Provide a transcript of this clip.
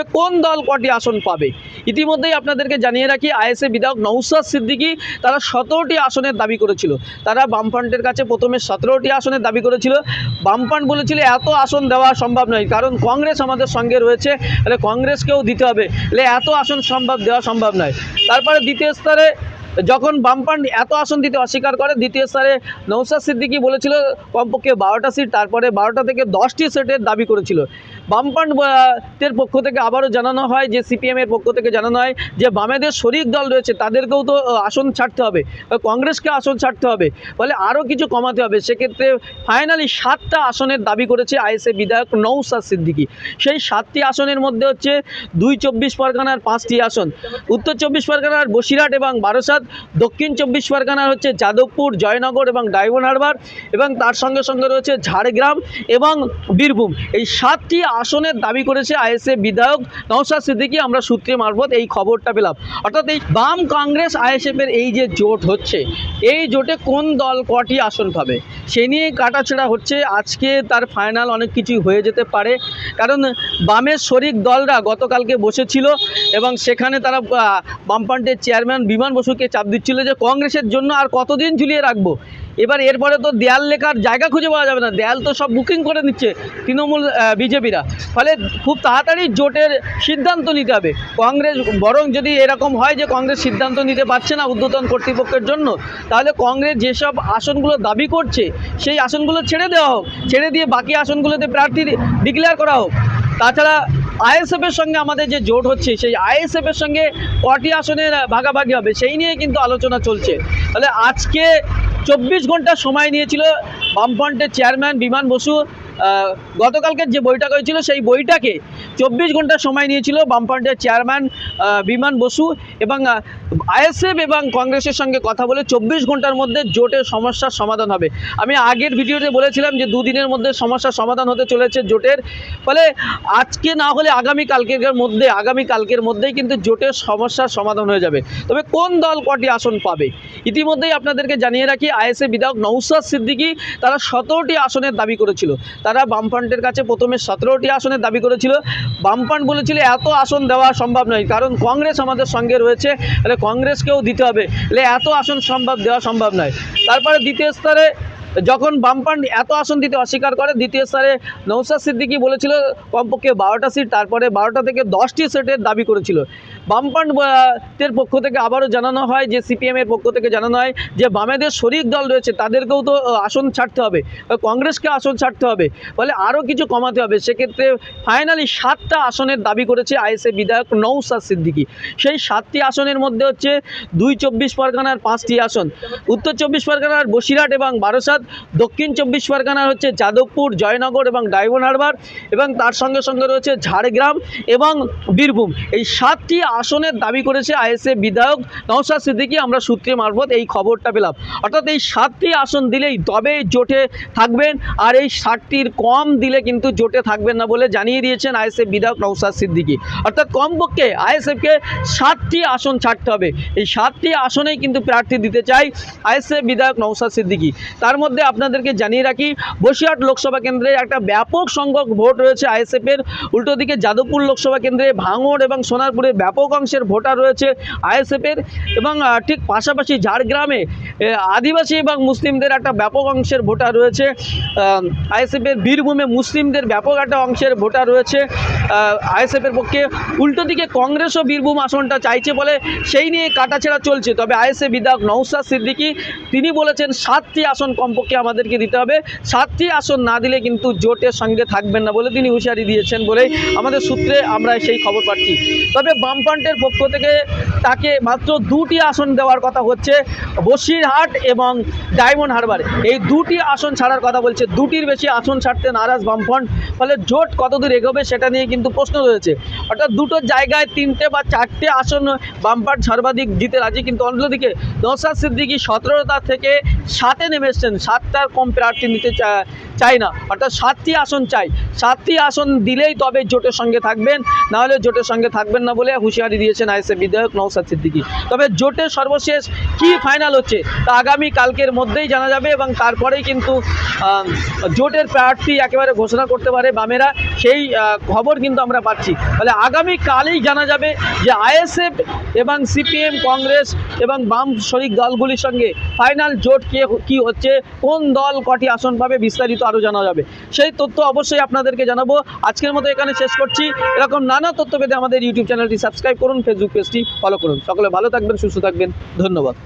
তবে কোন দল কটি আসন পাবে? ইতিমধ্যেই আপনাদেরকে জানিয়ে রাখি, আইএসএ বিধায়ক নৌসাদ সিদ্দিকী তারা সতেরোটি আসনের দাবি করেছিল। তারা বামফ্রন্টের কাছে প্রথমে সতেরোটি আসনের দাবি করেছিল। বামফ্রন্ট বলেছিল, এত আসন দেওয়া সম্ভব নয়, কারণ কংগ্রেস আমাদের সঙ্গে রয়েছে, তাহলে কংগ্রেসকেও দিতে হবে। তাহলে এত আসন সম্ভব, দেওয়া সম্ভব নয়। তারপরে দ্বিতীয় স্তরে যখন বামফ্রন্ট এত আসন দিতে অস্বীকার করে, দ্বিতীয় স্তরে নৌসাদ সিদ্দিকী বলেছিল, কমপক্ষে বারোটা সিট, তারপরে বারোটা থেকে দশটি সিটের দাবি করেছিল। বামফ্রন্ট এর পক্ষ থেকে আবারও জানানো হয়, যে সিপিএমের পক্ষ থেকে জানানো হয়, যে বামেদের শরিক দল রয়েছে, তাদেরকেও তো আসন ছাড়তে হবে। কংগ্রেসকে আসন ছাড়তে হবে। ফলে আরও কিছু কমাতে হবে। সেক্ষেত্রে ফাইনালি সাতটা আসনের দাবি করেছে আইএসএ বিধায়ক নৌসাদ সিদ্দিকি। সেই সাতটি আসনের মধ্যে হচ্ছে দুই চব্বিশ পরগনার পাঁচটি আসন। উত্তর চব্বিশ পরগনার বসিরহাট এবং বারাসাত, দক্ষিণ চব্বিশ পরগনার হচ্ছে যাদবপুর, জয়নগর এবং ডায়মন্ড হারবার এবং তার সঙ্গে সঙ্গে রয়েছে ঝাড়গ্রাম এবং বীরভূম। এই সাতটি আসনের দাবি করেছে আইএসএ বিধায়ক নওশাদ সিদ্দিকী। আমরা সূত্রে মারফত এই খবরটা পেলাম। অর্থাৎ এই বাম কংগ্রেস আইএসএফের এই যে জোট হচ্ছে, এই জোটে কোন দল কটি আসন পাবে? সে নিয়ে কাটাছেড়া হচ্ছে। আজকে তার ফাইনাল অনেক কিছুই হয়ে যেতে পারে। কারণ বামের শরিক দলরা গতকালকে বসেছিল এবং সেখানে তারা বামফ্রন্টের চেয়ারম্যান বিমান বসুকে চাপ দিচ্ছিল যে কংগ্রেসের জন্য আর কতদিন ঝুলিয়ে রাখব? এবার এরপরে তো দেয়াল লেখার জায়গা খুঁজে পাওয়া যাবে না। দেয়াল তো সব বুকিং করে নিচ্ছে তৃণমূল বিজেপিরা। ফলে খুব তাড়াতাড়ি জোটের সিদ্ধান্ত নিতে হবে। কংগ্রেস, বরং যদি এরকম হয় যে কংগ্রেস সিদ্ধান্ত নিতে পারছে না ঊর্ধ্বতন কর্তৃপক্ষের জন্য, তাহলে কংগ্রেস যেসব আসনগুলো দাবি করছে, সেই আসনগুলো ছেড়ে দেওয়া হোক। ছেড়ে দিয়ে বাকি আসনগুলোতে প্রার্থী ডিক্লেয়ার করা হোক। তাছাড়া আইএসএফের সঙ্গে আমাদের যে জোট হচ্ছে, সেই আইএসএফের সঙ্গে কটি আসনের ভাগাভাগি হবে, সেই নিয়ে কিন্তু আলোচনা চলছে। তাহলে আজকে চব্বিশ ঘণ্টা সময় নিয়েছিল বামফ্রন্টের চেয়ারম্যান বিমান বসু। গতকালকের যে বৈঠক হয়েছিল, সেই বইটাকে চব্বিশ ঘণ্টা সময় নিয়েছিল বামফ্রন্টের চেয়ারম্যান বিমান বসু এবং আইএসএফ এবং কংগ্রেসের সঙ্গে কথা বলে চব্বিশ ঘণ্টার মধ্যে জোটের সমস্যার সমাধান হবে। আমি আগের ভিডিওতে বলেছিলাম যে দুদিনের মধ্যে সমস্যার সমাধান হতে চলেছে জোটের। ফলে আজকে না হলে আগামী কালকের মধ্যে, আগামী কালকের মধ্যেই কিন্তু জোটের সমস্যার সমাধান হয়ে যাবে। তবে কোন দল কটি আসন পাবে? ইতিমধ্যেই আপনাদেরকে জানিয়ে রাখি, আইএসএ বিধায়ক নৌসাদ সিদ্দিকী তারা সতেরোটি আসনের দাবি করেছিল। তারা বামফ্রন্টের কাছে প্রথমে সতেরোটি আসনের দাবি করেছিল। বামফ্রন্ট বলেছিল, এত আসন দেওয়া সম্ভব নয়, কারণ কংগ্রেস আমাদের সঙ্গে রয়েছে, তাহলে কংগ্রেসকেও দিতে হবে। তাহলে এত আসন সম্ভব, দেওয়া সম্ভব নয়। তারপরে দ্বিতীয় স্তরে যখন বামফ্রন্ট এত আসন দিতে অস্বীকার করে, দ্বিতীয় স্তরে নৌসাদ সিদ্দিকী বলেছিল, কমপক্ষে বারোটা সিট। তারপরে বারোটা থেকে দশটি সিটের দাবি করেছিল। আহ, পক্ষ থেকে আবারও জানানো হয় যে সিপিএমের পক্ষ থেকে জানানো হয় যে বামেদের শরিক দল রয়েছে তাদেরকেও তো আসন ছাড়তে হবে। কংগ্রেসকে আসন ছাড়তে হবে। ফলে আরও কিছু কমাতে হবে। সেক্ষেত্রে ফাইনালি সাতটা আসনের দাবি করেছে আইএসএ বিধায়ক নৌসাদ সিদ্দিকি। সেই সাতটি আসনের মধ্যে হচ্ছে দুই চব্বিশ পরগনার পাঁচটি আসন। উত্তর চব্বিশ পরগনার বসিরহাট এবং বারাসাত দক্ষিণ চব্বিশ পরগনার হচ্ছে যাদবপুর জয়নগর এবং ডায়মন্ড হারবার এবং তার সঙ্গে সঙ্গে রয়েছে ঝাড়গ্রাম এবং বীরভূম। এই সাতটি আসনের দাবি করেছে আইএসএ বিধায়ক নওশাদ সিদ্দিকি। আমরা সূত্রে মারফত এই খবরটা পেলাম। অর্থাৎ এই সাতটি আসন দিলেই তবে জোটে থাকবেন আর এই ষাটটির কম দিলে কিন্তু জোটে থাকবেন না বলে জানিয়ে দিয়েছেন আইএসএফ বিধায়ক নওশাদ সিদ্দিকি। অর্থাৎ কমপক্ষে আইএসএফকে সাতটি আসন ছাড়তে হবে। এই সাতটি আসনেই কিন্তু প্রার্থী দিতে চাই আইএসএফ বিধায়ক নওশাদ সিদ্দিকি। তার মধ্যে আপনাদেরকে জানিয়ে রাখি, বসিরহাট লোকসভা কেন্দ্রে একটা ব্যাপক সংখ্যক ভোট রয়েছে আইএসএফের। উল্টো দিকে যাদবপুর লোকসভা কেন্দ্রে ভাঙড় এবং সোনারপুরে ব্যাপক অংশের ভোটার রয়েছে আইএসএফের এবং ঠিক পাশাপাশি ঝাড়গ্রামে আদিবাসী এবং মুসলিমদের একটা ব্যাপক অংশের ভোটার রয়েছে। আইএসএফের বীরভূমে মুসলিমদের ব্যাপক একটা অংশের ভোটার রয়েছে। আইএসএফের পক্ষে উল্টো দিকে কংগ্রেসও বীরভূম আসনটা চাইছে বলে সেই নিয়ে কাটাছেড়া চলছে। তবে আইএসএফ বিধায়ক নৌসাদ সিদ্দিকি, তিনি বলেছেন সাতটি আসন কমপক্ষে আমাদেরকে দিতে হবে। সাতটি আসন না দিলে কিন্তু জোটের সঙ্গে থাকবেন না বলে তিনি হুঁশিয়ারি দিয়েছেন বলেই আমাদের সূত্রে আমরা সেই খবর পাচ্ছি। তবে বামফ্রন্টের পক্ষ থেকে তাকে মাত্র দুটি আসন দেওয়ার কথা হচ্ছে বসিরহাট এবং ডায়মন্ড হারবার। এই দুটি আসন ছাড়ার কথা বলছে, দুটির বেশি আসন ছাড়তে নারাজ বামফ্রন্ট। ফলে জোট কতদূর এগোবে সেটা নিয়ে কিন্তু প্রশ্ন রয়েছে। অর্থাৎ দুটো জায়গায় তিনটে বা চারটে আসন বামফ্রন্ট সর্বাধিক দিতে রাজি, কিন্তু অন্যদিকে নৌসাদ সিদ্দিকি সতেরোটা থেকে সাতে নেমে এসছেন সাতটার কম প্রার্থী নিতে চাই না। অর্থাৎ সাতটি আসন চাই। সাতটি আসন দিলেই তবে জোটের সঙ্গে থাকবেন। নাহলে জোটের সঙ্গে থাকবেন না বলে হুঁশিয়ারি দিয়েছেন আইএসএ বিধায়ক নৌসাদ সিদ্দিকী। তবে জোটের সর্বশেষ কি ফাইনাল হচ্ছে, তা আগামী কালকের মধ্যেই জানা যাবে এবং তারপরেই কিন্তু জোটের প্রার্থী একেবারে ঘোষণা করতে পারে বামেরা। সেই খবর কিন্তু আমরা পাচ্ছি। তাহলে আগামী কালেই জানা যাবে যে আইএসএফ এবং সিপিএম কংগ্রেস এবং বাম শরিক দলগুলির সঙ্গে ফাইনাল জোট কে কি হচ্ছে, কোন দল কটি আসন পাবে বিস্তারিত আরও জানা যাবে। সেই তথ্য অবশ্যই আপনাদেরকে জানাব। আজকের মতো এখানে শেষ করছি। এরকম নানা তথ্য পেতে আমাদের ইউটিউব চ্যানেলটি সাবস্ক্রাইব করুন ফেসবুক পেজটি ফলো করুন। সকলে ভালো থাকবেন, সুস্থ থাকবেন। ধন্যবাদ।